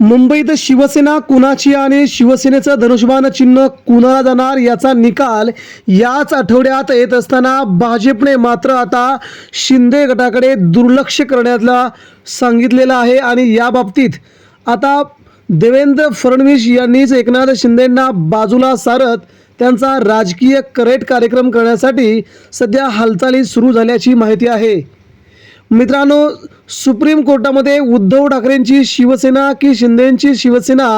मुंबईत शिवसेना कुणाची आणि शिवसेनेचं धनुष्यबाण चिन्ह कुणाला जाणार याचा निकाल याच आठवड्यात येत असताना भाजपने मात्र आता शिंदे गटाकडे दुर्लक्ष करण्याला सांगितलेलं आहे आणि याबाबतीत आता देवेंद्र फडणवीस यांनीच एकनाथ शिंदेंना बाजूला सारत त्यांचा राजकीय करेट कार्यक्रम करण्यासाठी सध्या हालचाली सुरू झाल्याची माहिती आहे. मित्रांनो सुप्रीम कोर्टामध्ये उद्धव ठाकरेंची शिवसेना की शिंदेंची शिवसेना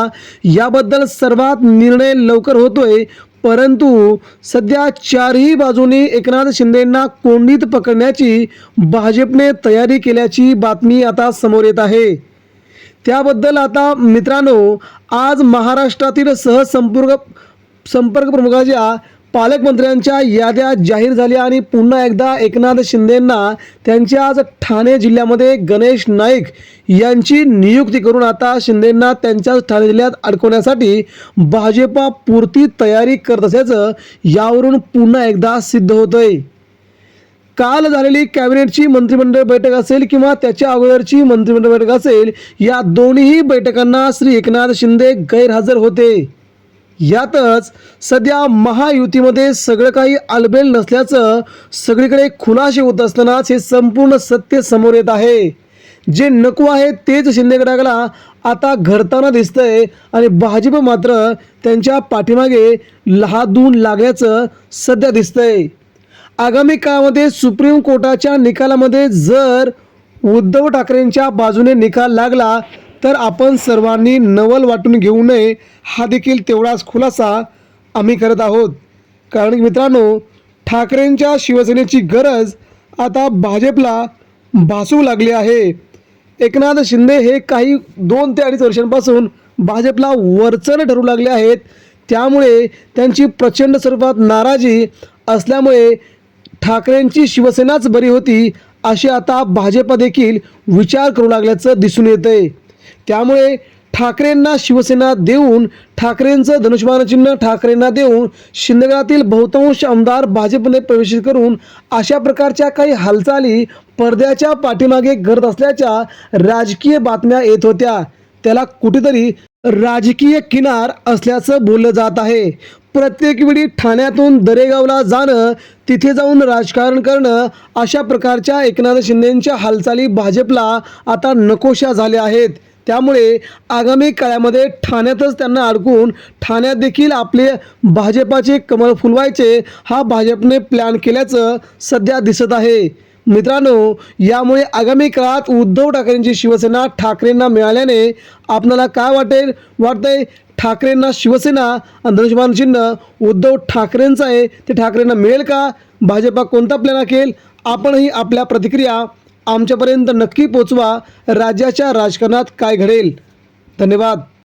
याबद्दल सर्वात निर्णय लवकर होतोय. परंतु सध्या चारही बाजूनी एकनाथ शिंदेंना कोंडीत पकडण्याची भाजपने तयारी केल्याची बातमी आता समोर येत आहे. त्याबद्दल आता मित्रांनो आज महाराष्ट्रातील सहसंपर्क संपर्क प्रमुखाच्या पालकमंत्र्यांच्या याद्या जाहीर झाल्या आणि पुन्हा एकदा एकनाथ शिंदेंना त्यांच्या आज ठाणे जिल्ह्यामध्ये गणेश नाईक यांची नियुक्ती करून आता शिंदेंना त्यांच्याच ठाणे जिल्ह्यात अडकवण्यासाठी भाजपा पुरती तयारी करत असल्याचं यावरून पुन्हा एकदा सिद्ध होतंय. काल झालेली कॅबिनेटची मंत्रिमंडळ बैठक असेल किंवा त्याच्या अगोदरची मंत्रिमंडळ बैठक असेल या दोन्ही बैठकांना श्री एकनाथ शिंदे गैरहजर होते. यातच सध्या महायुतीमध्ये सगळं काही आलबेल नसल्याचं सगळीकडे खुलासे होत असतानाच हे संपूर्ण सत्य समोर येत आहे. जे नको आहे तेच शिंदे गटाला आता घडताना दिसतंय आणि भाजप मात्र त्यांच्या पाठीमागे लहादून लागल्याचं सध्या दिसतंय. आगामी काळामध्ये सुप्रीम कोर्टाच्या निकालामध्ये जर उद्धव ठाकरेंच्या बाजूने निकाल लागला तर आपण सर्वांनी नवल वाटून घेऊ नये हा देखील तेवढाच खुलासा आम्ही करत आहोत. कारण की मित्रांनो ठाकरेंच्या शिवसेनेची गरज आता भाजपला भासू लागली आहे. एकनाथ शिंदे हे काही दोन ते अडीच वर्षांपासून भाजपला वरचण ठरू लागले आहेत. त्यामुळे त्यांची प्रचंड स्वरूपात नाराजी असल्यामुळे ठाकरेंची शिवसेनाच बरी होती अशी आता भाजप देखील विचार करू लागल्याचं दिसून येतं आहे त्यामुळे ठाकरेंना शिवसेना देऊन ठाकरेंचं धनुष्यबाणचिन्ह ठाकरेंना देऊन शिंदगडातील बहुतांश आमदार भाजपने प्रवेश करून अशा प्रकारच्या काही हालचाली पडद्याच्या पाठीमागे घडत असल्याच्या राजकीय बातम्या येत होत्या. त्याला कुठेतरी राजकीय किनार असल्याचं बोललं जात आहे. प्रत्येक वेळी ठाण्यातून दरेगावला जाणं तिथे जाऊन राजकारण करणं अशा प्रकारच्या एकनाथ शिंदेंच्या हालचाली भाजपला आता नकोशा झाल्या आहेत. त्यामुळे आगामी काळामध्ये ठाण्यातच त्यांना अडकून ठाण्यात देखील आपले भाजपाचे कमळ फुलवायचे हा भाजपने प्लॅन केल्याचं सध्या दिसत आहे. मित्रांनो यामुळे आगामी काळात उद्धव ठाकरेंची शिवसेना ठाकरेंना मिळाल्याने आपणाला काय वाटेल? वाटतंय ठाकरेंना शिवसेना आणि चिन्ह उद्धव ठाकरेंचं आहे. ते ठाकरेंना मिळेल का? भाजपा कोणता प्लॅन आखेल आपणही आपल्या प्रतिक्रिया आमच्यापर्यंत नक्की पोचवा. राज्याच्या राजकारणात काय घडेल? धन्यवाद.